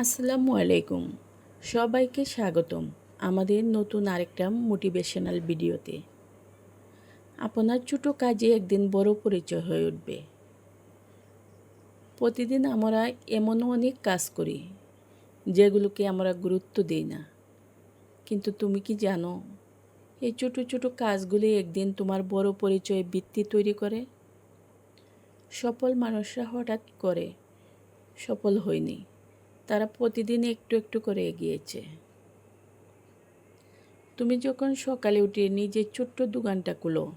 আসসালামু আলাইকুম। সবাইকে স্বাগতম আমাদের নতুন আরেকটা মোটিভেশনাল ভিডিওতে। আপনার ছোটো কাজে একদিন বড় পরিচয় হয়ে উঠবে। প্রতিদিন আমরা এমনও অনেক কাজ করি, যেগুলোকে আমরা গুরুত্ব দিই না। কিন্তু তুমি কি জানো, এই ছোটো ছোটো কাজগুলি একদিন তোমার বড় পরিচয় ভিত্তি তৈরি করে? সফল মানুষরা হঠাৎ করে সফল হয়নি। তারা প্রতিদিন একটু একটু করে এগিয়েছে। তুমি যখন সকালে উঠে নিজের ছোট্ট দোকানটা খুলো,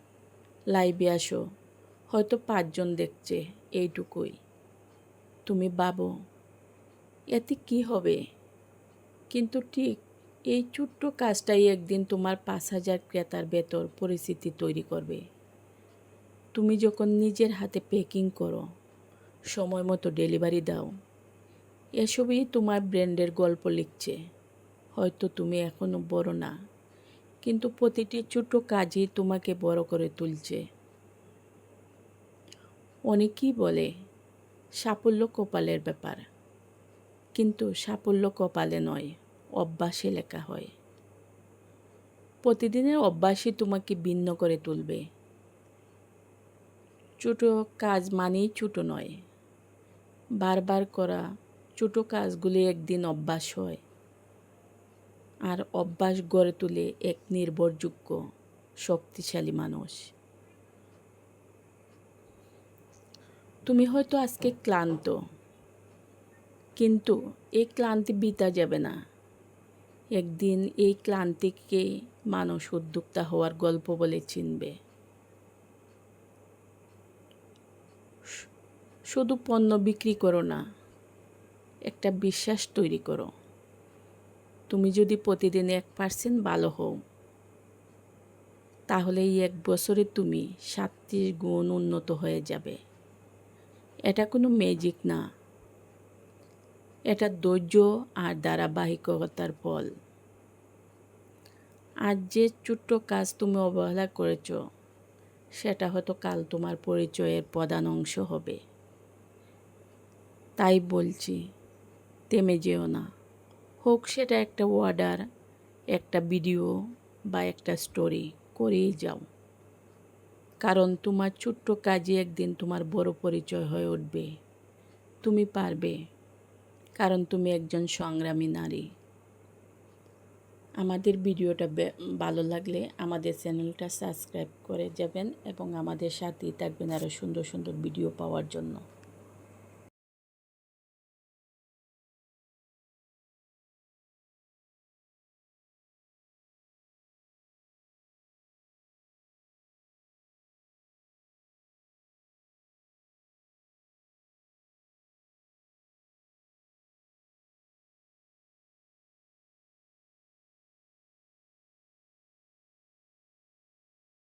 লাইভে আসো, হয়তো পাঁচজন দেখছে এইটুকুই। তুমি ভাবো, এতে কি হবে? কিন্তু ঠিক এই ছোট্ট কাজটাই একদিন তোমার পাঁচ হাজার ক্রেতার ভেতর পরিস্থিতি তৈরি করবে। তুমি যখন নিজের হাতে প্যাকিং করো, সময় মতো ডেলিভারি দাও। এসবই তোমার ব্র্যান্ডের গল্প লিখছে। হয়তো তুমি এখনও বড় না, কিন্তু প্রতিটি ছোটো কাজই তোমাকে বড় করে তুলছে। অনেকেই বলে, সাফল্য কপালের ব্যাপার। কিন্তু সাফল্য কপালে নয়, অভ্যাসে লেখা হয়। প্রতিদিনের অভ্যাসই তোমাকে ভিন্ন করে তুলবে। ছোটো কাজ মানেই ছোটো নয়, বারবার করা ছোটো কাজগুলি একদিন অভ্যাস হয়। আর অভ্যাস গড়ে তুলে এক নির্ভরযোগ্য, শক্তিশালী মানুষ। তুমি হয়তো আজকে ক্লান্ত, কিন্তু এই ক্লান্তি বিতা যাবে না। একদিন এই ক্লান্তিকে মানুষ উদ্যোক্তা হওয়ার গল্প বলে চিনবে। শুধু পণ্য বিক্রি করো না একটা বিশ্বাস তৈরি করো। তুমি যদি প্রতিদিন এক পার্সেন্ট ভালো হও তাহলে এই এক বছরে তুমি সাতত্রিশ গুণ উন্নত হয়ে যাবে। এটা কোনো ম্যাজিক না। এটা ধৈর্য আর ধারাবাহিকতার ফল। আর যে ছোট্ট কাজ তুমি অবহেলা করেছ, সেটা হয়তো কাল তোমার পরিচয়ের প্রধান অংশ হবে। তাই বলছি থেমে যেও না। হোক সেটা একটা ওয়ার্ডার একটা ভিডিও বা একটা স্টোরি, করেই যাও। কারণ তোমার ছোট্ট কাজে একদিন তোমার বড় পরিচয় হয়ে উঠবে। তুমি পারবে। কারণ তুমি একজন সংগ্রামী নারী। আমাদের ভিডিওটা ভালো লাগলে আমাদের চ্যানেলটা সাবস্ক্রাইব করে যাবেন এবং আমাদের সাথেই থাকবেন আরও সুন্দর সুন্দর ভিডিও পাওয়ার জন্য।